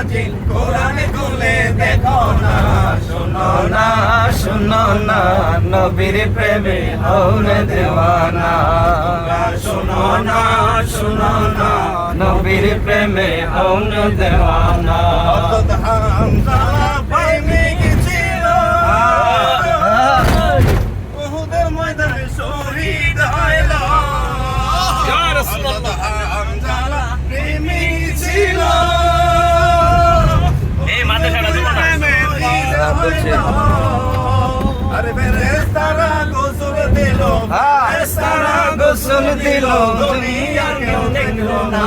রাজি কোরআন খুলে দেখো না, শোনো না শোনো না, নবীর প্রেমে হৌরে দেওয়ানা। শোনো না শোনো না, নবীর প্রেমে হৌরে দেওয়ানা। হ্যাঁ, ফেরেশতারা গোসল দিল। দিল। দুনিয়া কেউ দেখল না।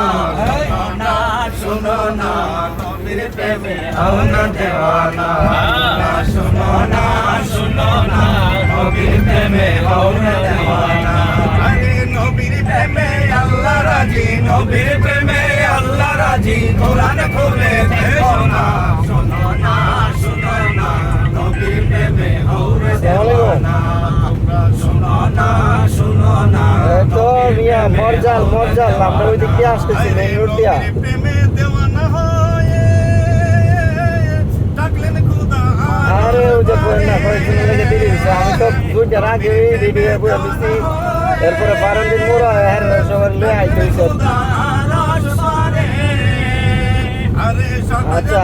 না শোনো না নবীর প্রেমে আওনা দেওয়ানা। না শোনো না শোনো না নবীর প্রেমে আওনা দেওয়ানা। আরে নবীর প্রেমে আল্লাহ রাজি নবীর প্রেমে আল্লাহ রাজি। কোরআন খুলে দেখো না। মরজাল মরজাল আমরা ওই দিক দিয়ে আসতেছি মেইন রোড দিয়া। আরে, ওই যে বই না কয়েকদিন লেগে দিয়ে দিছে আমি তো দুইটার আগে আইতে হইছে আচ্ছা